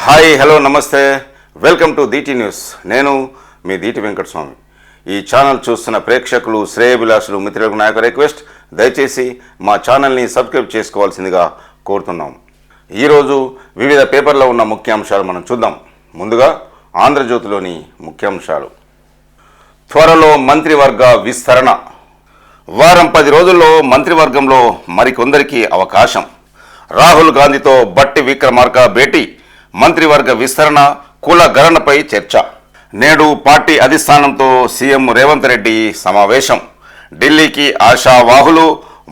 Hi hello నమస్తే. Welcome to DT news నేను మీ దీటి వెంకటస్వామి. ఈ ఛానల్ చూస్తున్న ప్రేక్షకులు శ్రేయభిలాషులు మిత్రులకు నా యొక్క రిక్వెస్ట్ దయచేసి మా ఛానల్ని సబ్స్క్రైబ్ చేసుకోవాల్సిందిగా కోరుతున్నాం. ఈరోజు వివిధ పేపర్లో ఉన్న ముఖ్యాంశాలు మనం చూద్దాం. ముందుగా ఆంధ్రజ్యోతిలోని ముఖ్యాంశాలు. త్వరలో మంత్రివర్గ విస్తరణ. వారం పది రోజుల్లో మంత్రివర్గంలో మరికొందరికి అవకాశం. రాహుల్ గాంధీతో బట్టి విక్రమార్క భేటీ. మంత్రివర్గ విస్తరణ కుల గణనపై చర్చ. నేడు పార్టీ అధిష్టానంతో సీఎం రేవంత్ రెడ్డి సమావేశం. ఢిల్లీకి ఆశావాహులు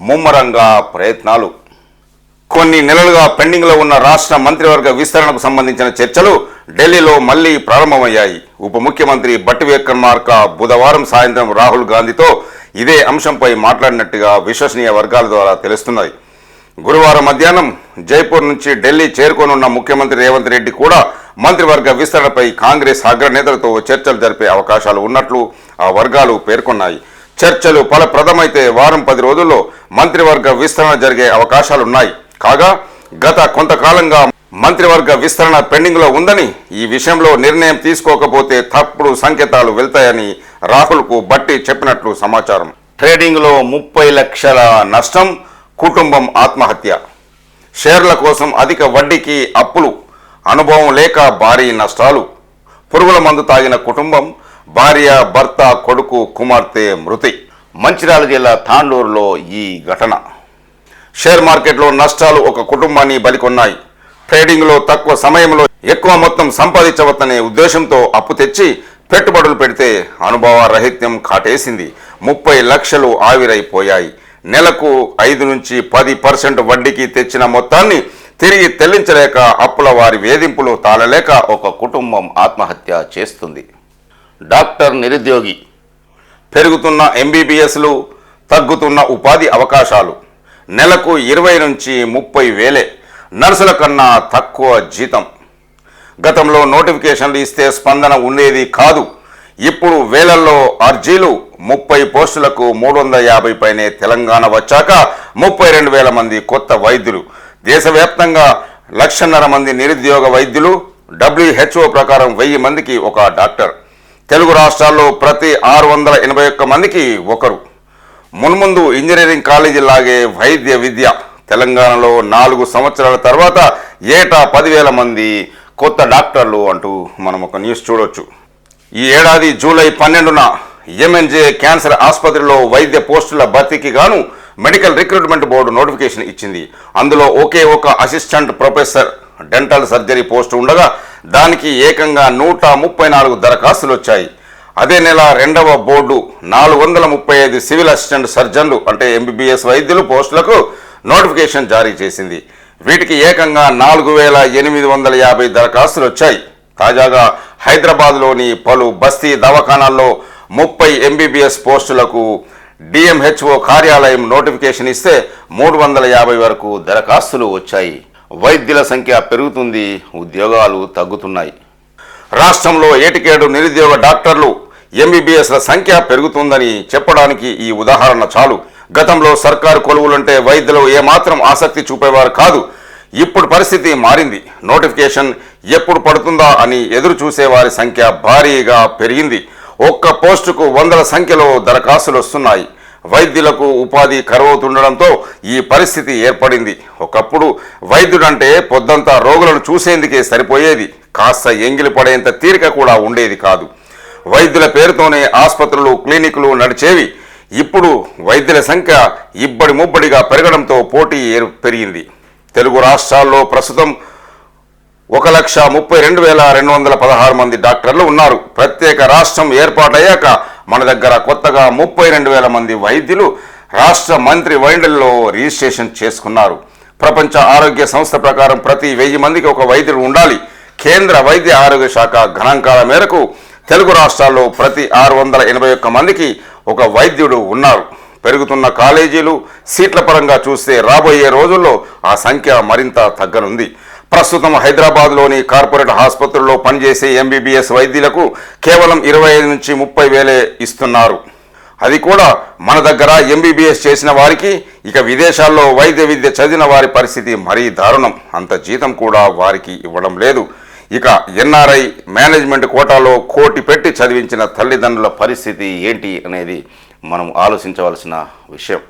ముమ్మరంగా ప్రయత్నాలు. కొన్ని నెలలుగా పెండింగ్లో ఉన్న రాష్ట్ర మంత్రివర్గ విస్తరణకు సంబంధించిన చర్చలు ఢిల్లీలో మళ్ళీ ప్రారంభమయ్యాయి. ఉప ముఖ్యమంత్రి బట్టి విక్రమార్క బుధవారం సాయంత్రం రాహుల్ గాంధీతో ఇదే అంశంపై మాట్లాడినట్టుగా విశ్వసనీయ వర్గాల ద్వారా తెలుస్తున్నాయి. గురువారం మధ్యాహ్నం జైపూర్ నుంచి ఢిల్లీ చేరుకోనున్న ముఖ్యమంత్రి రేవంత్ రెడ్డి కూడా మంత్రివర్గ విస్తరణపై కాంగ్రెస్ అగ్రనేతలతో చర్చలు జరిపే అవకాశాలు ఉన్నట్లు ఆ వర్గాలు పేర్కొన్నాయి. చర్చలు ఫలప్రదమైతే వారం పది రోజుల్లో మంత్రివర్గ విస్తరణ జరిగే అవకాశాలున్నాయి. కాగా గత కొంతకాలంగా మంత్రివర్గ విస్తరణ పెండింగ్లో ఉందని ఈ విషయంలో నిర్ణయం తీసుకోకపోతే తప్పుడు సంకేతాలు వెళ్తాయని రాహుల్కు బట్టి చెప్పినట్లు సమాచారం. ట్రేడింగ్లో ముప్పై లక్షల నష్టం కుటుంబం ఆత్మహత్య. షేర్ల కోసం అధిక వడ్డీకి అప్పులు అనుభవం లేక భారీ నష్టాలు. పురుగుల మందు తాగిన కుటుంబం భార్య భర్త కొడుకు కుమార్తె మృతి. మంచిర్యాల జిల్లా తాండూరులో ఈ ఘటన. షేర్ మార్కెట్లో నష్టాలు ఒక కుటుంబాన్ని బలికొన్నాయి. ట్రేడింగ్లో తక్కువ సమయంలో ఎక్కువ మొత్తం సంపాదించవచ్చనే ఉద్దేశంతో అప్పు తెచ్చి పెట్టుబడులు పెడితే అనుభవ రహిత్యం కాటేసింది. ముప్పై లక్షలు ఆవిరైపోయాయి. నెలకు ఐదు నుంచి పది పర్సెంట్ వడ్డీకి తెచ్చిన మొత్తాన్ని తిరిగి చెల్లించలేక అప్పుల వారి వేధింపులు తాళలేక ఒక కుటుంబం ఆత్మహత్య చేస్తుంది. డాక్టర్ నిరుద్యోగి. పెరుగుతున్న ఎంబీబీఎస్లు తగ్గుతున్న ఉపాధి అవకాశాలు. నెలకు ఇరవై నుంచి ముప్పై వేలే నర్సుల కన్నా తక్కువ జీతం. గతంలో నోటిఫికేషన్లు ఇస్తే స్పందన ఉండేది కాదు. ఇప్పుడు వేలల్లో అర్జీలు ముప్పై పోస్టులకు మూడు వందల యాభై పైనే తెలంగాణ వచ్చాక ముప్పై రెండు వేల మంది కొత్త వైద్యులు. దేశవ్యాప్తంగా లక్షన్నర మంది నిరుద్యోగ వైద్యులు డబ్ల్యూహెచ్ఓ ప్రకారం వెయ్యి మందికి ఒక డాక్టర్. తెలుగు రాష్ట్రాల్లో ప్రతి ఆరు వందల ఎనభై ఒక్క మందికి ఒకరు. మున్ముందు ఇంజనీరింగ్ కాలేజీ లాగే వైద్య విద్య. తెలంగాణలో నాలుగు సంవత్సరాల తర్వాత ఏటా పదివేల మంది కొత్త డాక్టర్లు అంటూ మనం ఒక న్యూస్ చూడొచ్చు. ఈ ఏడాది జూలై పన్నెండున ఎంఎన్జే క్యాన్సర్ ఆసుపత్రిలో వైద్య పోస్టుల భర్తీకి గాను మెడికల్ రిక్రూట్మెంట్ బోర్డు నోటిఫికేషన్ ఇచ్చింది. అందులో ఒకే ఒక assistant professor dental surgery post ఉండగా దానికి ఏకంగా నూట ముప్పై నాలుగు దరఖాస్తులు వచ్చాయి. అదే నెల రెండవ బోర్డు నాలుగు వందల ముప్పై ఐదు సివిల్ అసిస్టెంట్ సర్జన్లు అంటే ఎంబీబీఎస్ వైద్యులు పోస్టులకు నోటిఫికేషన్ జారీ చేసింది. వీటికి ఏకంగా నాలుగు వేల ఎనిమిది వందల యాభై దరఖాస్తులు వచ్చాయి. తాజాగా హైదరాబాద్లోని పలు బస్తీ దవాఖానాల్లో ముప్పై ఎంబీబీఎస్ పోస్టులకు డిఎంహెచ్ఓ కార్యాలయం నోటిఫికేషన్ ఇస్తే మూడు వందల యాభై వరకు దరఖాస్తులు వచ్చాయి. వైద్యుల సంఖ్య పెరుగుతుంది ఉద్యోగాలు తగ్గుతున్నాయి. రాష్ట్రంలో ఏటికేడు నిరుద్యోగ డాక్టర్లు ఎంబీబీఎస్ల సంఖ్య పెరుగుతుందని చెప్పడానికి ఈ ఉదాహరణ చాలు. గతంలో సర్కారు కొలువులుంటే వైద్యులు ఏమాత్రం ఆసక్తి చూపేవారు కాదు. ఇప్పుడు పరిస్థితి మారింది. నోటిఫికేషన్ ఎప్పుడు పడుతుందా అని ఎదురు చూసేవారి సంఖ్య భారీగా పెరిగింది. ఒక్క పోస్టుకు వందల సంఖ్యలో దరఖాస్తులు వస్తున్నాయి. వైద్యులకు ఉపాధి కరువవుతుండడంతో ఈ పరిస్థితి ఏర్పడింది. ఒకప్పుడు వైద్యుడంటే పొద్దంతా రోగులను చూసేందుకే సరిపోయేది. కాస్త ఎంగిలి పడేంత తీరిక కూడా ఉండేది కాదు. వైద్యుల పేరుతోనే ఆసుపత్రులు క్లినిక్లు నడిచేవి. ఇప్పుడు వైద్యుల సంఖ్య ఇబ్బడి ముబ్బడిగా పెరగడంతో పోటీ ఏర్- పెరిగింది. తెలుగు రాష్ట్రాల్లో ప్రస్తుతం ఒక లక్ష ముప్పై రెండు వేల రెండు వందల పదహారు మంది డాక్టర్లు ఉన్నారు. ప్రత్యేక రాష్ట్రం ఏర్పాటయ్యాక మన దగ్గర కొత్తగా ముప్పై రెండు వేల మంది వైద్యులు రాష్ట్ర మంత్రి వైండల్లో రిజిస్ట్రేషన్ చేసుకున్నారు. ప్రపంచ ఆరోగ్య సంస్థ ప్రకారం ప్రతి వెయ్యి మందికి ఒక వైద్యుడు ఉండాలి. కేంద్ర వైద్య ఆరోగ్య శాఖ గణాంకాల మేరకు తెలుగు రాష్ట్రాల్లో ప్రతి ఆరు వందల ఎనభై ఒక్క మందికి ఒక వైద్యుడు ఉన్నారు. పెరుగుతున్న కాలేజీలు సీట్ల పరంగా చూస్తే రాబోయే రోజుల్లో ఆ సంఖ్య మరింత తగ్గనుంది. ప్రస్తుతం హైదరాబాద్లోని కార్పొరేట్ ఆసుపత్రుల్లో పనిచేసే ఎంబీబీఎస్ వైద్యులకు కేవలం ఇరవై ఐదు నుంచి ముప్పై వేలే ఇస్తున్నారు. అది కూడా మన దగ్గర ఎంబీబీఎస్ చేసిన వారికి ఇక విదేశాల్లో వైద్య విద్య చదివిన వారి పరిస్థితి మరీ దారుణం. అంత జీతం కూడా వారికి ఇవ్వడం లేదు. ఇక ఎన్ఆర్ఐ మేనేజ్మెంట్ కోటాలో కోటి పెట్టి చదివించిన తల్లిదండ్రుల పరిస్థితి ఏంటి అనేది మనం ఆలోచించవలసిన విషయం.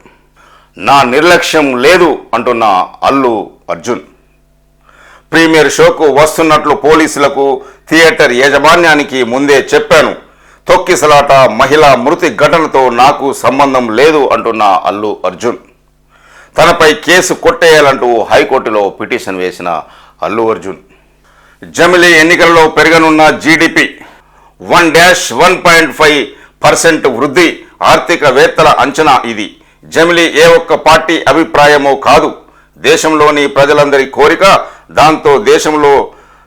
నా నిర్లక్ష్యం లేదు అంటున్న అల్లు అర్జున్. ప్రీమియర్ షోకు వస్తున్నట్లు పోలీసులకు థియేటర్ యాజమాన్యానికి ముందే చెప్పాను. తొక్కిసలాట మహిళా మృతి ఘటనతో నాకు సంబంధం లేదు అంటున్న అల్లు అర్జున్. తనపై కేసు కొట్టేయాలంటూ హైకోర్టులో పిటిషన్ వేసిన అల్లు అర్జున్. జమిలీ ఎన్నికల్లో పెరగనున్న GDP one dash one point five percent వృద్ధి ఆర్థికవేత్తల అంచనా ఇది. జమిలీ ఏ ఒక్క పార్టీ అభిప్రాయమో కాదు. దేశంలోని ప్రజలందరి కోరిక దాంతో దేశంలో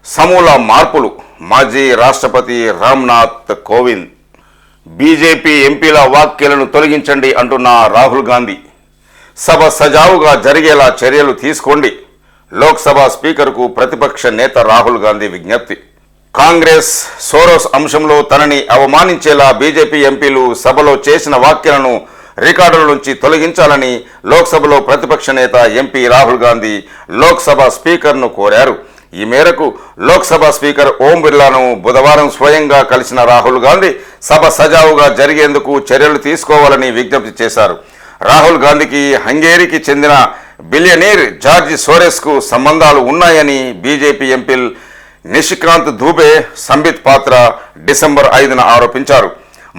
సమూల మార్పులు. మాజీ రాష్ట్రపతి రామ్నాథ్ కోవింద్. బీజేపీ ఎంపీల వాక్యాలను తొలగించండి అంటున్న రాహుల్ గాంధీ. సభ సజావుగా జరిగేలా చర్యలు తీసుకోండి. లోక్సభ స్పీకర్కు ప్రతిపక్ష నేత రాహుల్ గాంధీ విజ్ఞప్తి. కాంగ్రెస్ సోరోస్ అంశంలో తనని అవమానించేలా బీజేపీ ఎంపీలు సభలో చేసిన వ్యాఖ్యలను రికార్డుల నుంచి తొలగించాలని లోక్సభలో ప్రతిపక్ష నేత ఎంపీ రాహుల్ గాంధీ లోక్సభ స్పీకర్ను కోరారు. ఈ మేరకు లోక్సభ స్పీకర్ ఓం బిర్లాను బుధవారం స్వయంగా కలిసిన రాహుల్ గాంధీ సభ సజావుగా జరిగేందుకు చర్యలు తీసుకోవాలని విజ్ఞప్తి చేశారు. రాహుల్ గాంధీకి హంగేరికి చెందిన బిలియనీర్ జార్జి సోరెస్కు సంబంధాలు ఉన్నాయని బీజేపీ ఎంపీల్ నిషికాంత్ దూబే సంబిత్ పాత్ర డిసెంబర్ ఐదున ఆరోపించారు.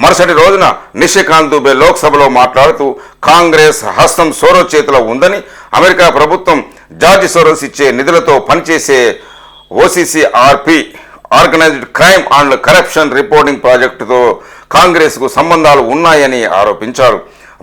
మరుసటి రోజున నిషికాంత్ దూబే లోక్సభలో మాట్లాడుతూ కాంగ్రెస్ హస్తం సోరోస్ చేతిలో ఉందని అమెరికా ప్రభుత్వం జార్జ్ సోరోస్ ఇచ్చే నిధులతో పనిచేసే OCCRP organised crime and corruption reporting ప్రాజెక్టుతో కాంగ్రెస్కు సంబంధాలు ఉన్నాయని ఆరోపించారు.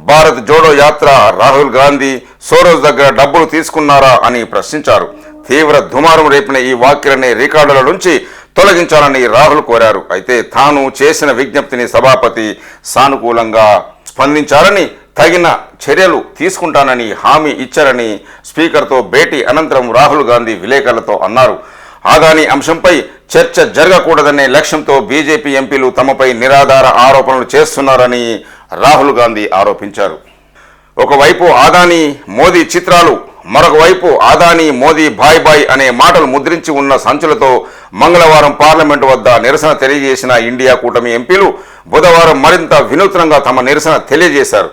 భారత్ జోడో యాత్ర రాహుల్ గాంధీ సోరోస్ దగ్గర డబ్బులు తీసుకున్నారా అని ప్రశ్నించారు. తీవ్ర దుమారం రేపిన ఈ వ్యాఖ్యలని రికార్డుల నుంచి తొలగించాలని రాహుల్ కోరారు. అయితే తాను చేసిన విజ్ఞప్తిని సభాపతి సానుకూలంగా స్పందించాలని తగిన చర్యలు తీసుకుంటానని హామీ ఇచ్చారని స్పీకర్తో భేటీ అనంతరం రాహుల్ గాంధీ విలేకరులతో అన్నారు. ఆదాని అంశంపై చర్చ జరగకూడదనే లక్ష్యంతో బీజేపీ ఎంపీలు తమపై నిరాధార ఆరోపణలు చేస్తున్నారని రాహుల్ గాంధీ ఆరోపించారు. ఒకవైపు ఆదాని మోదీ చిత్రాలు మరొకవైపు ఆదాని మోదీ బాయ్ బాయ్ అనే మాటలు ముద్రించి ఉన్న సంచులతో మంగళవారం పార్లమెంటు వద్ద నిరసన తెలియజేసిన ఇండియా కూటమి ఎంపీలు బుధవారం మరింత వినూత్నంగా తమ నిరసన తెలియజేశారు.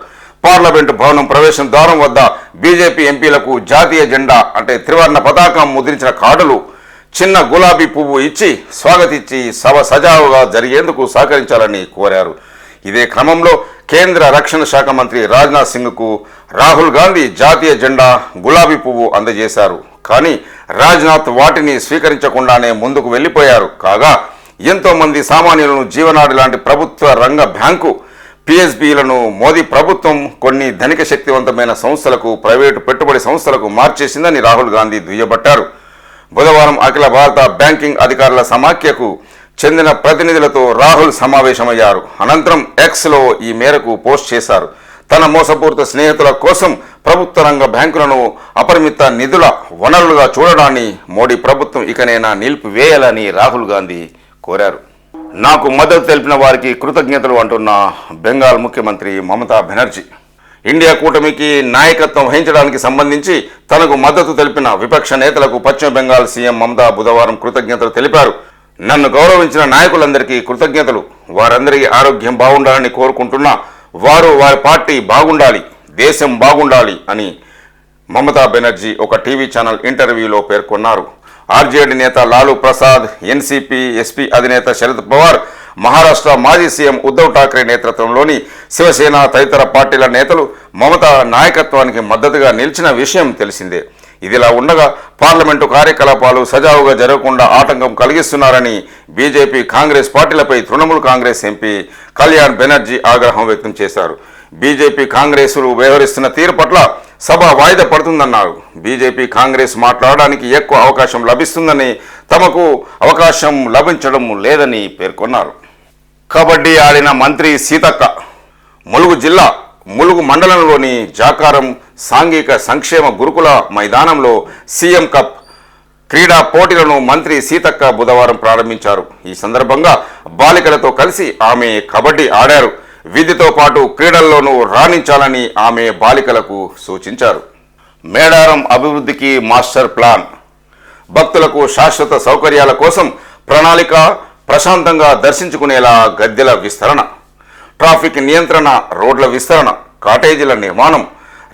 పార్లమెంటు భవనం ప్రవేశం ద్వారం వద్ద బీజేపీ ఎంపీలకు జాతీయ జెండా అంటే త్రివర్ణ పతాకం ముద్రించిన కార్డులు చిన్న గులాబీ పువ్వు ఇచ్చి స్వాగతించి సభ సజావుగా జరిగేందుకు సహకరించాలని కోరారు. ఇదే క్రమంలో కేంద్ర రక్షణ శాఖ మంత్రి రాజ్నాథ్ సింగ్కు రాహుల్ గాంధీ జాతీయ జెండా గులాబీ పువ్వు అందజేశారు. కానీ రాజ్నాథ్ వాటిని స్వీకరించకుండానే ముందుకు వెళ్ళిపోయారు. కాగా ఎంతోమంది సామాన్యులను జీవనాడి లాంటి ప్రభుత్వ రంగ బ్యాంకు పిఎస్బిలను మోదీ ప్రభుత్వం కొన్ని ధనిక శక్తివంతమైన సంస్థలకు ప్రైవేటు పెట్టుబడి సంస్థలకు మార్చేసిందని రాహుల్ గాంధీ దుయ్యబట్టారు. బుధవారం అఖిల భారత బ్యాంకింగ్ అధికారుల సమాఖ్యకు చెందిన ప్రతినిధులతో రాహుల్ సమావేశమయ్యారు. అనంతరం ఎక్స్లో ఈ మేరకు పోస్ట్ చేశారు. తన మోసపూరిత స్నేహితుల కోసం ప్రభుత్వ రంగ బ్యాంకులను అపరిమిత నిధుల వనరులుగా చూడడాన్ని మోడీ ప్రభుత్వం ఇకనైనా నిలిపివేయాలని రాహుల్ గాంధీ కోరారు. నాకు మద్దతు తెలిపిన వారికి కృతజ్ఞతలు అంటున్న బెంగాల్ ముఖ్యమంత్రి మమతా బెనర్జీ. ఇండియా కూటమికి నాయకత్వం వహించడానికి సంబంధించి తనకు మద్దతు తెలిపిన విపక్ష నేతలకు పశ్చిమ బెంగాల్ సీఎం మమతా బుధవారం కృతజ్ఞతలు తెలిపారు. నన్ను గౌరవించిన నాయకులందరికీ కృతజ్ఞతలు. వారందరికీ ఆరోగ్యం బాగుండాలని కోరుకుంటున్నా వారు వారి పార్టీ బాగుండాలి దేశం బాగుండాలి అని మమతా బెనర్జీ ఒక టీవీ ఛానల్ ఇంటర్వ్యూలో పేర్కొన్నారు. ఆర్జేడీ నేత లాలూ ప్రసాద్ ఎన్సీపీ ఎస్పీ అధినేత శరద్ పవార్ మహారాష్ట్ర మాజీ సీఎం ఉద్దవ్ ఠాక్రే నేతృత్వంలోని శివసేన తదితర పార్టీల నేతలు మమతా నాయకత్వానికి మద్దతుగా నిలిచిన విషయం తెలిసిందే. ఇదిలా ఉండగా పార్లమెంటు కార్యకలాపాలు సజావుగా జరగకుండా ఆటంకం కలిగిస్తున్నారని బీజేపీ కాంగ్రెస్ పార్టీలపై తృణమూల్ కాంగ్రెస్ ఎంపీ కళ్యాణ్ బెనర్జీ ఆగ్రహం వ్యక్తం చేశారు. బీజేపీ కాంగ్రెసులు వ్యవహరిస్తున్న తీరు పట్ల సభ వాయిదా పడుతుందన్నారు. బీజేపీ కాంగ్రెస్ మాట్లాడడానికి ఎక్కువ అవకాశం లభిస్తుందని తమకు అవకాశం లభించడం లేదని పేర్కొన్నారు. కబడ్డీ ఆడిన మంత్రి సీతక్క ములుగు జిల్లా ములుగు మండలంలోని జాకారం సాంఘిక సంక్షేమ గురుకుల మైదానంలో సీఎం కప్ క్రీడా పోటీలను మంత్రి సీతక్క బుధవారం ప్రారంభించారు. ఈ సందర్భంగా బాలికలతో కలిసి ఆమె కబడ్డీ ఆడారు. విధితో పాటు క్రీడల్లోనూ రాణించాలని ఆమె బాలికలకు సూచించారు. మేడారం అభివృద్ధికి మాస్టర్ ప్లాన్. భక్తులకు శాశ్వత సౌకర్యాల కోసం ప్రణాళిక ప్రశాంతంగా దర్శించుకునేలా గద్దెల విస్తరణ. ట్రాఫిక్ నియంత్రణ రోడ్ల విస్తరణ కాటేజీల నిర్మాణం.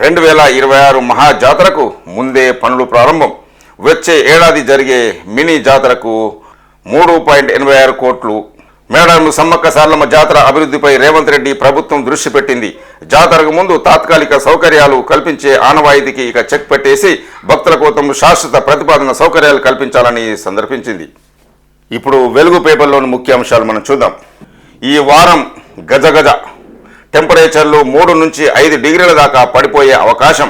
రెండు వేల ఇరవై ఆరు మహా జాతరకు ముందే పనులు ప్రారంభం. వచ్చే ఏడాది జరిగే మినీ జాతరకు మూడు పాయింట్ ఎనభై ఆరు కోట్లు. మేడారం సమ్మక్క సార్లమ్మ జాతర అభివృద్ధిపై రేవంత్ రెడ్డి ప్రభుత్వం దృష్టి పెట్టింది. జాతరకు ముందు తాత్కాలిక సౌకర్యాలు కల్పించే ఆనవాయితీకి ఇక చెక్ పెట్టేసి భక్తుల కోసం శాశ్వత ప్రతిపాదన సౌకర్యాలు కల్పించాలని సందర్భించింది ఇప్పుడు వెలుగు పేపర్లోని ముఖ్య అంశాలు మనం చూద్దాం. ఈ వారం గజగజ టెంపరేచర్లు మూడు నుంచి ఐదు డిగ్రీల దాకా పడిపోయే అవకాశం.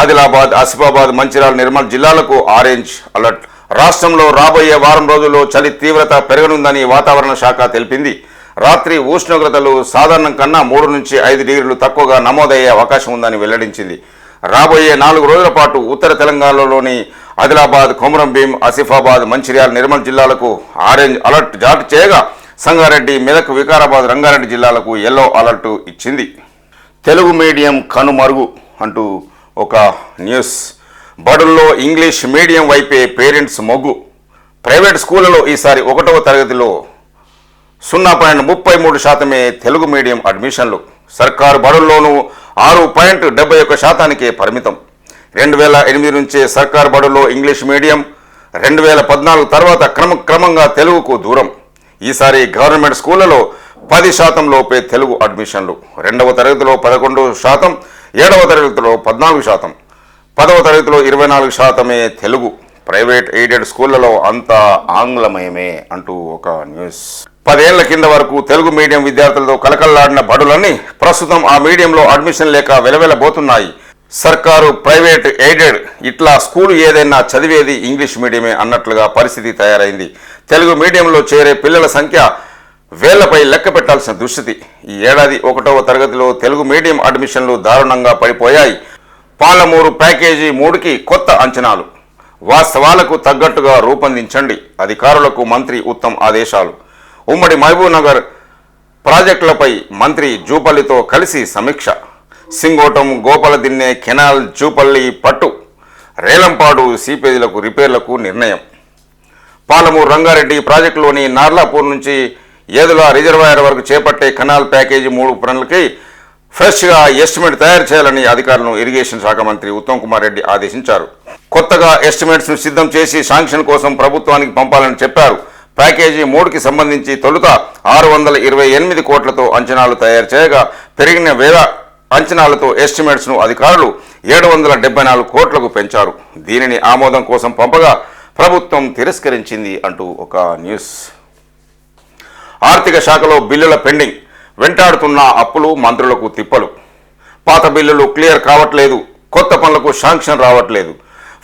ఆదిలాబాద్ ఆసిఫాబాద్ మంచిర్యాల నిర్మల్ జిల్లాలకు ఆరెంజ్ అలర్ట్. రాష్ట్రంలో రాబోయే వారం రోజుల్లో చలి తీవ్రత పెరగనుందని వాతావరణ శాఖ తెలిపింది. రాత్రి ఉష్ణోగ్రతలు సాధారణం కన్నా మూడు నుంచి ఐదు డిగ్రీలు తక్కువగా నమోదయ్యే అవకాశం ఉందని వెల్లడించింది. రాబోయే నాలుగు రోజుల పాటు ఉత్తర తెలంగాణలోని ఆదిలాబాద్ కొమరంభీం ఆసిఫాబాద్ మంచిర్యాల నిర్మల్ జిల్లాలకు ఆరెంజ్ అలర్ట్ జారీ చేయగా సంగారెడ్డి మెదక్ వికారాబాద్ రంగారెడ్డి జిల్లాలకు ఎల్లో అలర్ట్ ఇచ్చింది. తెలుగు మీడియం కనుమరుగు అంటూ ఒక న్యూస్. బడుల్లో ఇంగ్లీష్ మీడియం వైపే పేరెంట్స్ మొగ్గు. ప్రైవేట్ స్కూళ్ళలో ఈసారి ఒకటవ తరగతిలో సున్నా పాయింట్ ముప్పై మూడు శాతమే తెలుగు మీడియం అడ్మిషన్లు. సర్కారు బడుల్లోనూ ఆరు పాయింట్ డెబ్బై ఒక్క శాతానికే పరిమితం. రెండు వేల ఎనిమిది నుంచే సర్కారు బడుల్లో ఇంగ్లీష్ మీడియం రెండు వేల పద్నాలుగు తర్వాత క్రమక్రమంగా తెలుగుకు దూరం. ఈసారి గవర్నమెంట్ స్కూళ్ళలో పది శాతం లోపే తెలుగు అడ్మిషన్లు. రెండవ తరగతిలో పదకొండు శాతం ఏడవ తరగతిలో పద్నాలుగు శాతం. పదవ తరగతిలో ఇరవై నాలుగు శాతమే తెలుగు. ప్రైవేట్ ఎయిడెడ్ స్కూళ్ళలో అంతా ఆంగ్లమయమే అంటూ ఒక న్యూస్. పదేళ్ళ కింద వరకు తెలుగు మీడియం విద్యార్థులతో కలకల్లాడిన బడులన్నీ ప్రస్తుతం ఆ మీడియంలో అడ్మిషన్ లేక వెలవెలబోతున్నాయి. సర్కారు ప్రైవేట్ ఎయిడెడ్ ఇట్లా స్కూల్ ఏదైనా చదివేది ఇంగ్లీష్ మీడియమే అన్నట్లుగా పరిస్థితి తయారైంది. తెలుగు మీడియంలో చేరే పిల్లల సంఖ్య వేళ్ళపై లెక్క పెట్టాల్సిన దుస్థితి. ఈ ఏడాది ఒకటవ తరగతిలో తెలుగు మీడియం అడ్మిషన్లు దారుణంగా పడిపోయాయి. పాలమూరు ప్యాకేజీ మూడుకి కొత్త అంచనాలు. వాస్తవాలకు తగ్గట్టుగా రూపొందించండి అధికారులకు మంత్రి ఉత్తమ్ ఆదేశాలు. ఉమ్మడి మహబూబ్నగర్ ప్రాజెక్టులపై మంత్రి జూపల్లితో కలిసి సమీక్ష. సింగోటం గోపాలదిన్నె కెనాల్ చూపల్లి పట్టు రేలంపాడు సీపేజీలకు రిపేర్లకు నిర్ణయం. పాలమూరు రంగారెడ్డి ప్రాజెక్టులోని నార్లాపూర్ నుంచి ఏదుల రిజర్వాయర్ వరకు చేపట్టే కెనాల్ ప్యాకేజీ మూడు పనులకి ఫ్రెష్గా ఎస్టిమేట్ తయారు చేయాలని అధికారులను ఇరిగేషన్ శాఖ మంత్రి ఉత్తమ్ కుమార్ రెడ్డి ఆదేశించారు. కొత్తగా ఎస్టిమేట్స్ను సిద్ధం చేసి శాంక్షన్ కోసం ప్రభుత్వానికి పంపాలని చెప్పారు. ప్యాకేజీ మూడుకి సంబంధించి తొలుత ఆరు వందల ఇరవై ఎనిమిది కోట్లతో అంచనాలు తయారు చేయగా పెరిగిన వేల అంచనాలతో ఎస్టిమేట్స్ను అధికారులు ఏడు వందల డెబ్బై నాలుగు కోట్లకు పెంచారు. దీనిని ఆమోదం కోసం పంపగా ప్రభుత్వం తిరస్కరించింది అంటూ ఒక న్యూస్. ఆర్థిక శాఖలో బిల్లుల పెండింగ్ వెంటాడుతున్న అప్పులు మంత్రులకు తిప్పలు. పాత బిల్లులు క్లియర్ కావట్లేదు కొత్త పనులకు శాంక్షన్ రావట్లేదు.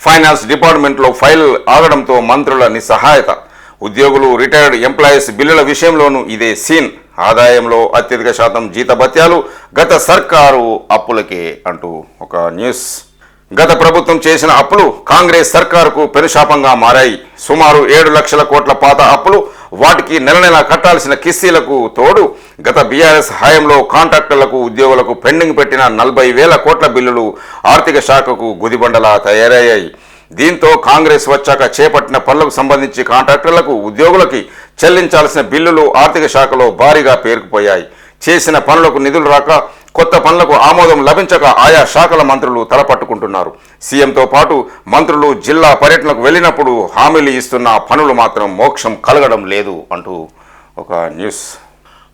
ఫైనాన్స్ డిపార్ట్మెంట్లో ఫైల్ ఆగడంతో మంత్రుల నిస్సహాయత. ఉద్యోగులు రిటైర్డ్ ఎంప్లాయీస్ బిల్లుల విషయంలోనూ ఇదే సీన్ ఆదాయంలో అత్యధిక శాతం జీతభత్యాలు గత సర్కారు అప్పులకే అంటూ ఒక న్యూస్ గత ప్రభుత్వం చేసిన అప్పులు కాంగ్రెస్ సర్కారుకు పెనుశాపంగా మారాయి. సుమారు ఏడు లక్షల కోట్ల పాత అప్పులు వాటికి నెల నెల కట్టాల్సిన కిస్తీలకు తోడు గత బీఆర్ఎస్ హయాంలో కాంట్రాక్టర్లకు ఉద్యోగులకు పెండింగ్ పెట్టిన నలభై వేల కోట్ల బిల్లులు ఆర్థిక శాఖకు గుదిబండలా తయారయ్యాయి. దీంతో కాంగ్రెస్ వచ్చాక చేపట్టిన పనులకు సంబంధించి కాంట్రాక్టర్లకు ఉద్యోగులకి చెల్లించాల్సిన బిల్లులు ఆర్థిక శాఖలో భారీగా పేరుకుపోయాయి. చేసిన పనులకు నిధులు రాక కొత్త పనులకు ఆమోదం లభించక ఆయా శాఖల మంత్రులు తలపట్టుకుంటున్నారు. సీఎంతో పాటు మంత్రులు జిల్లా పర్యటనకు వెళ్ళినప్పుడు హామీలు ఇస్తున్న పనులు మాత్రం మోక్షం కలగడం లేదు అంటూ ఒక న్యూస్.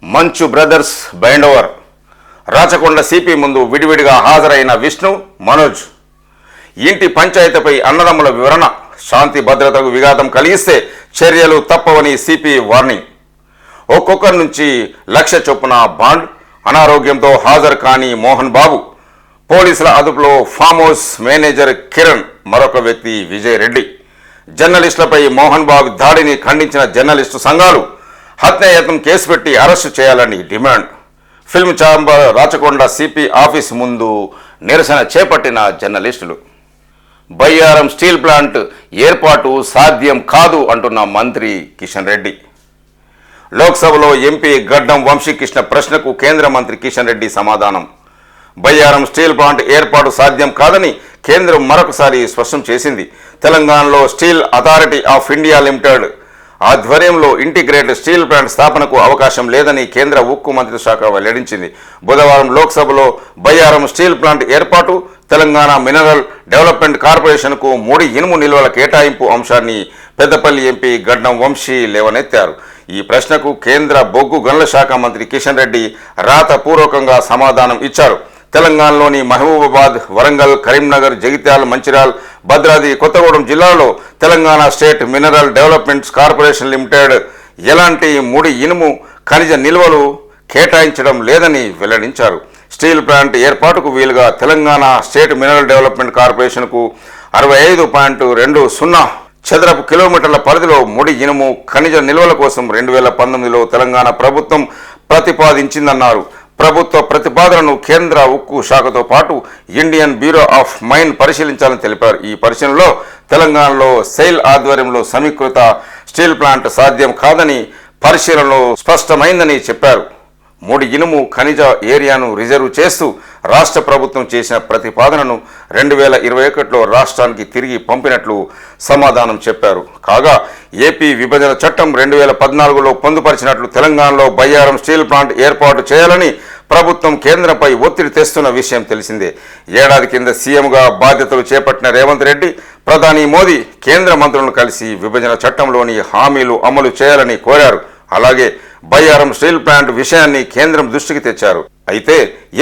మంచు బ్రదర్స్ బైండోవర్. రాచకొండ సిపి ముందు విడివిడిగా హాజరైన విష్ణు మనోజ్ ఇంటి పంచాయతీపై అన్నదమ్ముల వివరణ. శాంతి భద్రతకు విఘాతం కలిగిస్తే చర్యలు తప్పవని సిపి వార్నింగ్. ఒక్కొక్కరి నుంచి లక్ష చొప్పున బాండ్ అనారోగ్యంతో హాజరు కాని మోహన్ బాబు. పోలీసుల అదుపులో ఫామ్ హౌస్ మేనేజర్ కిరణ్ మరొక వ్యక్తి విజయ్ రెడ్డి. జర్నలిస్టులపై మోహన్ బాబు దాడిని ఖండించిన జర్నలిస్టు సంఘాలు హత్యాయత్నం కేసు పెట్టి అరెస్టు చేయాలని demand. Film chamber Rachakonda CP office ముందు నిరసన చేపట్టిన జర్నలిస్టులు. బయ్యారం స్టీల్ ప్లాంట్ ఏర్పాటు సాధ్యం కాదు అంటున్న మంత్రి కిషన్ రెడ్డి. లోక్సభలో ఎంపీ గడ్డం వంశీకృష్ణ ప్రశ్నకు కేంద్ర మంత్రి కిషన్ రెడ్డి సమాధానం. బయ్యారం స్టీల్ ప్లాంట్ ఏర్పాటు సాధ్యం కాదని కేంద్రం మరొకసారి స్పష్టం చేసింది. తెలంగాణలో Steel Authority of India Limited ఆధ్వర్యంలో ఇంటిగ్రేటెడ్ స్టీల్ ప్లాంట్ స్థాపనకు అవకాశం లేదని కేంద్ర ఉక్కు మంత్రి శాఖ వెల్లడించింది. బుధవారం లోక్సభలో బయ్యారం స్టీల్ ప్లాంట్ ఏర్పాటు తెలంగాణ మినరల్ డెవలప్మెంట్ కార్పొరేషన్కు ముడి ఇనుము నిల్వల కేటాయింపు అంశాన్ని పెద్దపల్లి ఎంపీ గడ్డం వంశీ లేవనెత్తారు. ఈ ప్రశ్నకు కేంద్ర బొగ్గు గనుల శాఖ మంత్రి కిషన్ రెడ్డి రాతపూర్వకంగా సమాధానం ఇచ్చారు. తెలంగాణలోని మహబూబాబాద్ వరంగల్ కరీంనగర్ జగిత్యాల మంచిర్యాల్ భద్రాద్రి కొత్తగూడెం జిల్లాలో Telangana state mineral development corporation limited ఎలాంటి ముడి ఇనుము ఖనిజ నిల్వలు కేటాయించడం లేదని వెల్లడించారు. స్టీల్ ప్లాంట్ ఏర్పాటుకు వీలుగా తెలంగాణ స్టేట్ మినరల్ డెవలప్మెంట్ కార్పొరేషన్కు అరవై ఐదు పాయింట్ రెండు సున్నా చదరపు కిలోమీటర్ల పరిధిలో ముడి ఇనుము ఖనిజ నిల్వల కోసం రెండు వేల పంతొమ్మిదిలో తెలంగాణ ప్రభుత్వం ప్రతిపాదించిందన్నారు. ప్రభుత్వ ప్రతిపాదనను కేంద్ర ఉక్కు శాఖతో పాటు ఇండియన్ బ్యూరో ఆఫ్ మైన్ పరిశీలించాలని తెలిపారు. ఈ పరిశీలనలో తెలంగాణలో సెయిల్ ఆధ్వర్యంలో సమీకృత స్టీల్ ప్లాంట్ సాధ్యం కాదని పరిశీలనలో స్పష్టమైందని చెప్పారు. మూడు ఇనుము ఖనిజ ఏరియాను రిజర్వ్ చేస్తూ రాష్ట్ర ప్రభుత్వం చేసిన ప్రతిపాదనను రెండు వేల ఇరవై ఒకటిలో రాష్ట్రానికి తిరిగి పంపినట్లు సమాధానం చెప్పారు. కాగా ఏపీ విభజన చట్టం రెండు వేల పద్నాలుగులో పొందుపరిచినట్లు తెలంగాణలో బయ్యారం స్టీల్ ప్లాంట్ ఏర్పాటు చేయాలని ప్రభుత్వం కేంద్రంపై ఒత్తిడి తెస్తున్న విషయం తెలిసిందే. ఏడాది కింద సీఎంగా బాధ్యతలు చేపట్టిన రేవంత్ రెడ్డి ప్రధాని మోదీ కేంద్ర మంత్రులను కలిసి విభజన చట్టంలోని హామీలు అమలు చేయాలని కోరారు. అలాగే బయ్యారం స్టీల్ ప్లాంట్ విషయాన్ని కేంద్రం దృష్టికి తెచ్చారు. అయితే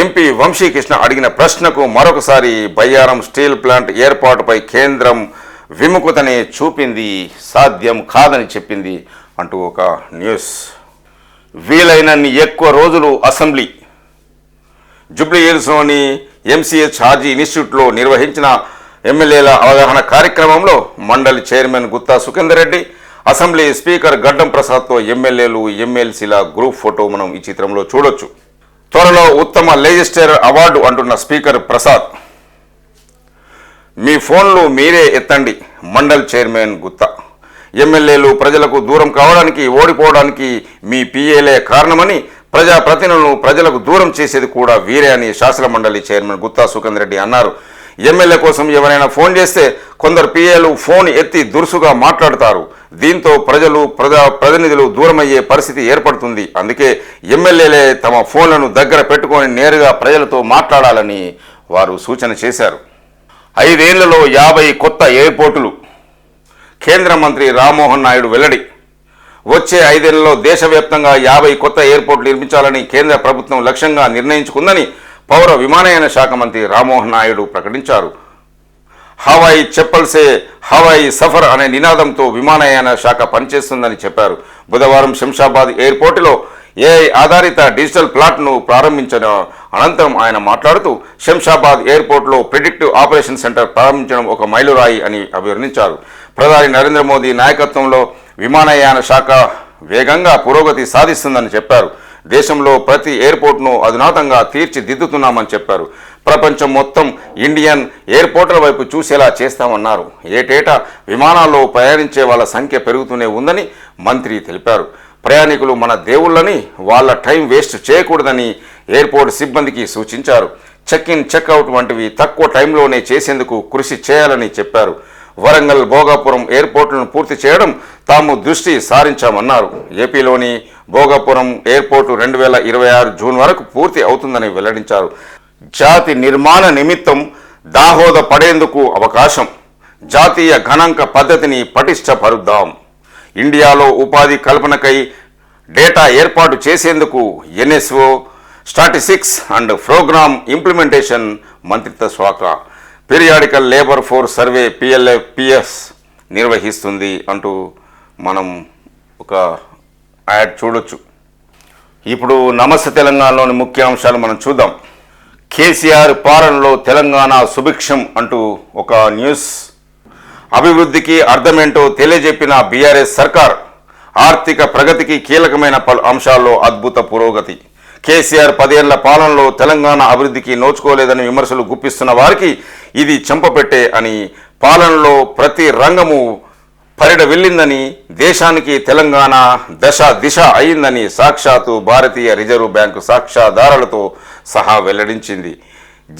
ఎంపీ వంశీకృష్ణ అడిగిన ప్రశ్నకు మరొకసారి బయ్యారం స్టీల్ ప్లాంట్ ఏర్పాటుపై కేంద్రం విముఖతనే చూపింది సాధ్యం కాదని చెప్పింది అంటూ ఒక న్యూస్. వీలైనన్ని ఎక్కువ రోజులు అసెంబ్లీ. జుబ్లీ హిల్స్లోని ఎంసీహెచ్ హాజీ ఇన్స్టిట్యూట్లో నిర్వహించిన ఎమ్మెల్యేల అవగాహన కార్యక్రమంలో మండలి chairman Gutha Sukender Reddy assembly speaker Gaddam ప్రసాద్తో ఎమ్మెల్యేలు ఎమ్మెల్సీల గ్రూప్ ఫోటో మనం ఈ చిత్రంలో చూడొచ్చు. త్వరలో ఉత్తమ లెజిస్టర్ అవార్డు అంటున్న స్పీకర్ ప్రసాద్. మీ ఫోన్లు మీరే ఎత్తండి మండల్ చైర్మన్ గుత్తా. ఎమ్మెల్యేలు ప్రజలకు దూరం కావడానికి ఓడిపోవడానికి మీ పిఏలే కారణమని ప్రజాప్రతినిధులను ప్రజలకు దూరం చేసేది కూడా వీరే అని శాసన మండలి చైర్మన్ గుత్తా సుఖేందర్ రెడ్డి అన్నారు. ఎమ్మెల్యే కోసం ఎవరైనా ఫోన్ చేస్తే కొందరు పిఏలు ఫోన్ ఎత్తి దురుసుగా మాట్లాడతారు. దీంతో ప్రజలు ప్రజా ప్రతినిధులు దూరమయ్యే పరిస్థితి ఏర్పడుతుంది. అందుకే ఎమ్మెల్యేలే తమ ఫోన్లను దగ్గర పెట్టుకొని నేరుగా ప్రజలతో మాట్లాడాలని వారు సూచన చేశారు. ఐదేళ్ళలో యాభై కొత్త ఎయిర్పోర్టులు కేంద్ర మంత్రి రామ్మోహన్ నాయుడు వెల్లడి. వచ్చే ఐదేళ్ళలో దేశవ్యాప్తంగా యాభై కొత్త ఎయిర్పోర్టులు నిర్మించాలని కేంద్ర ప్రభుత్వం లక్ష్యంగా నిర్ణయించుకుందని పౌర విమానయాన శాఖ మంత్రి రామ్మోహన్ నాయుడు ప్రకటించారు. హవాయి చెప్పల్సే హవాయి సఫర్ అనే నినాదంతో విమానయాన శాఖ పనిచేస్తుందని చెప్పారు. బుధవారం శంషాబాద్ ఎయిర్పోర్టులో ఏఐ ఆధారిత డిజిటల్ ప్లాట్ను ప్రారంభించిన అనంతరం ఆయన మాట్లాడుతూ శంషాబాద్ ఎయిర్పోర్ట్లో ప్రిడిక్టివ్ ఆపరేషన్ సెంటర్ ప్రారంభించడం ఒక మైలురాయి అని అభివర్ణించారు. ప్రధాని నరేంద్ర మోదీ నాయకత్వంలో విమానయాన శాఖ వేగంగా పురోగతి సాధిస్తుందని చెప్పారు. దేశంలో ప్రతి ఎయిర్పోర్ట్ను అధునాతంగా తీర్చిదిద్దుతున్నామని చెప్పారు. ప్రపంచం మొత్తం ఇండియన్ ఎయిర్పోర్టుల వైపు చూసేలా చేస్తామన్నారు. ఏటేటా విమానాల్లో ప్రయాణించే వాళ్ళ సంఖ్య పెరుగుతూనే ఉందని మంత్రి తెలిపారు. ప్రయాణికులు మన దేవుళ్ళని వాళ్ళ టైం వేస్ట్ చేయకూడదని ఎయిర్పోర్ట్ సిబ్బందికి సూచించారు. చెక్ ఇన్ చెక్అవుట్ వంటివి తక్కువ టైంలోనే చేసేందుకు కృషి చేయాలని చెప్పారు. వరంగల్ భోగాపురం ఎయిర్పోర్టులను పూర్తి చేయడం తాము దృష్టి సారించామన్నారు. ఏపీలోని భోగాపురం ఎయిర్పోర్టు రెండు వేల ఇరవై ఆరు జూన్ వరకు పూర్తి అవుతుందని వెల్లడించారు. జాతి నిర్మాణ నిమిత్తం దాహోద పడేందుకు అవకాశం. జాతీయ గణాంక పద్ధతిని పటిష్టపరుద్దాం. ఇండియాలో ఉపాధి కల్పనకై డేటా ఏర్పాటు చేసేందుకు NSO statistics and program implementation మంత్రిత్వ శాఖ periodical labour force survey PLFPS నిర్వహిస్తుంది అంటూ మనం ఒక యాడ్ చూడొచ్చు. ఇప్పుడు నమస్తే తెలంగాణలోని ముఖ్యాంశాలు మనం చూద్దాం. కేసీఆర్ పాలనలో తెలంగాణ సుభిక్షం అంటూ ఒక న్యూస్. అభివృద్ధికి అర్థమేంటో తెలియజెప్పిన బీఆర్ఎస్ సర్కార్ ఆర్థిక ప్రగతికి కీలకమైన పలు అంశాల్లో అద్భుత పురోగతి. కేసీఆర్ పదేళ్ళ పాలనలో తెలంగాణ అభివృద్ధికి నోచుకోలేదని విమర్శలు గుప్పిస్తున్న వారికి ఇది చెంపపెట్టే అని పాలనలో ప్రతి రంగము పరిడ వెళ్ళిందని దేశానికి తెలంగాణ దశ దిశ అయిందని సాక్షాత్తు భారతీయ రిజర్వ్ బ్యాంకు సాక్ష్యాధారాలతో సహా వెల్లడించింది.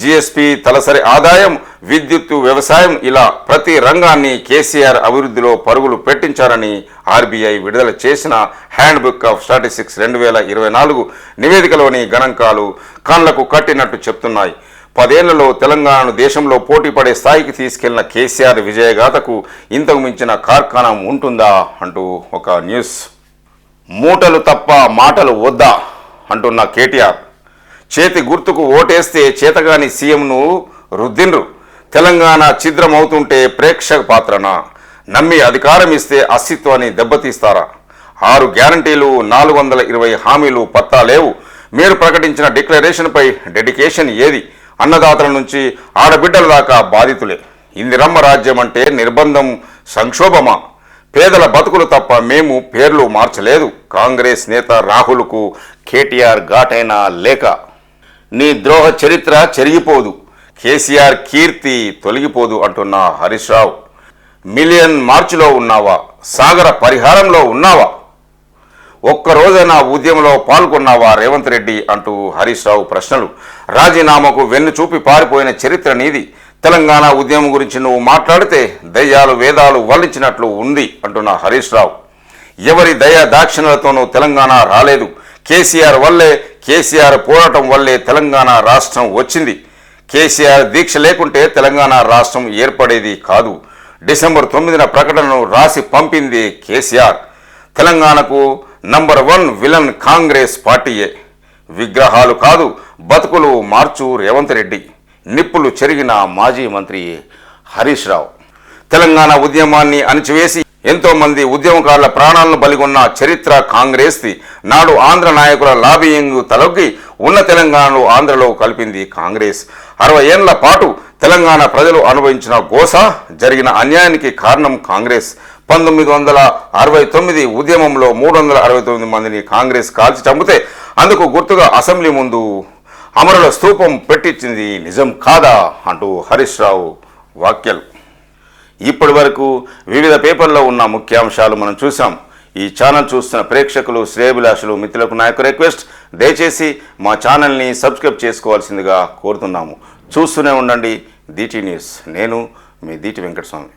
జిఎస్పి తలసరి ఆదాయం విద్యుత్తు వ్యవసాయం ఇలా ప్రతి రంగాన్ని కేసీఆర్ అభివృద్ధిలో పరుగులు పెట్టించారని ఆర్బీఐ విడుదల చేసిన హ్యాండ్ బుక్ ఆఫ్ స్టాటిస్టిక్స్ రెండు వేల ఇరవై నాలుగు నివేదికలోని గణాంకాలు కళ్ళకు కట్టినట్టు చెప్తున్నాయి. పదేళ్ళలో తెలంగాణను దేశంలో పోటీ పడే స్థాయికి తీసుకెళ్ళిన కేసీఆర్ విజయగాథకు ఇంతకు మించిన కార్ఖానం ఉంటుందా అంటూ ఒక న్యూస్. మూటలు తప్ప మాటలు వద్దా అంటున్న కేటీఆర్. చేతి గుర్తుకు ఓటేస్తే చేతగాని సీఎంను రుద్దిండ్రు. తెలంగాణ ఛిద్రమవుతుంటే ప్రేక్షక పాత్రనా? నమ్మి అధికారం ఇస్తే అస్తిత్వాన్ని దెబ్బతీస్తారా? ఆరు గ్యారంటీలు నాలుగు వందల ఇరవై హామీలు పత్తా లేవు. మీరు ప్రకటించిన డిక్లరేషన్పై డెడికేషన్ ఏది? అన్నదాతల నుంచి ఆడబిడ్డల దాకా బాధితులే. ఇందిరమ్మ రాజ్యం అంటే నిర్బంధం సంక్షోభమా? పేదల బతుకులు తప్ప మేము పేర్లు మార్చలేదు. కాంగ్రెస్ నేత రాహుల్కు కేటీఆర్ ఘాటైన లేఖ నీ ద్రోహ చరిత్ర చెరిగిపోదు. కేసీఆర్ కీర్తి తొలగిపోదు అంటున్న హరీష్ రావు మిలియన్ మార్చిలో ఉన్నావా? సాగర పరిహారంలో ఉన్నావా? ఒక్కరోజైనా ఉద్యమంలో పాల్గొన్నావా రేవంత్ రెడ్డి? అంటూ హరీష్ రావు ప్రశ్నలు. రాజీనామాకు వెన్ను చూపి పారిపోయిన చరిత్ర నీది. తెలంగాణ ఉద్యమం గురించి నువ్వు మాట్లాడితే దయ్యాలు వేదాలు వల్లించినట్లు ఉంది అంటున్న హరీష్ రావు ఎవరి దయ దాక్షిణ్యలతోనూ తెలంగాణ రాలేదు. కేసీఆర్ వల్లే కేసీఆర్ పోరాటం వల్లే తెలంగాణ రాష్ట్రం వచ్చింది. కేసీఆర్ దీక్ష లేకుంటే తెలంగాణ రాష్ట్రం ఏర్పడేది కాదు. డిసెంబర్ తొమ్మిదిన ప్రకటనను రాసి పంపింది కేసీఆర్. తెలంగాణకు నంబర్ వన్ విలన్ కాంగ్రెస్ పార్టీయే. విగ్రహాలు కాదు బతుకులు మార్చు రేవంత్ రెడ్డి. నిప్పులు చెరిగిన మాజీ మంత్రి హరీష్ రావు. తెలంగాణ ఉద్యమాన్ని అణిచివేసి ఎంతో మంది ఉద్యమకారుల ప్రాణాలను బలిగొన్న చరిత్ర కాంగ్రెస్ది నాడు ఆంధ్ర నాయకుల లాబియింగ్ తలొగ్గి ఉన్న తెలంగాణలో ఆంధ్రలో కలిపింది కాంగ్రెస్. అరవై ఏళ్ళ పాటు తెలంగాణ ప్రజలు అనుభవించిన గోస జరిగిన అన్యాయానికి కారణం కాంగ్రెస్. పంతొమ్మిది వందల అరవై తొమ్మిది ఉద్యమంలో మూడు వందల అరవై తొమ్మిది మందిని కాంగ్రెస్ కాల్చి చంపితే అందుకు గుర్తుగా అసెంబ్లీ ముందు అమరుల స్తూపం పెట్టించింది నిజం కాదా అంటూ హరీష్ రావు వాక్యలు ఇప్పటి వరకు వివిధ పేపర్లో ఉన్న ముఖ్యాంశాలు మనం చూసాం ఈ ఛానల్ చూస్తున్న ప్రేక్షకులు శ్రేయభిలాషులు మిత్రులకు నా యొక్క రిక్వెస్ట్ దయచేసి మా ఛానల్ని సబ్స్క్రైబ్ చేసుకోవాల్సిందిగా కోరుతున్నాము. చూస్తూనే ఉండండి దీటి న్యూస్. నేను మీ దీటి వెంకటస్వామి.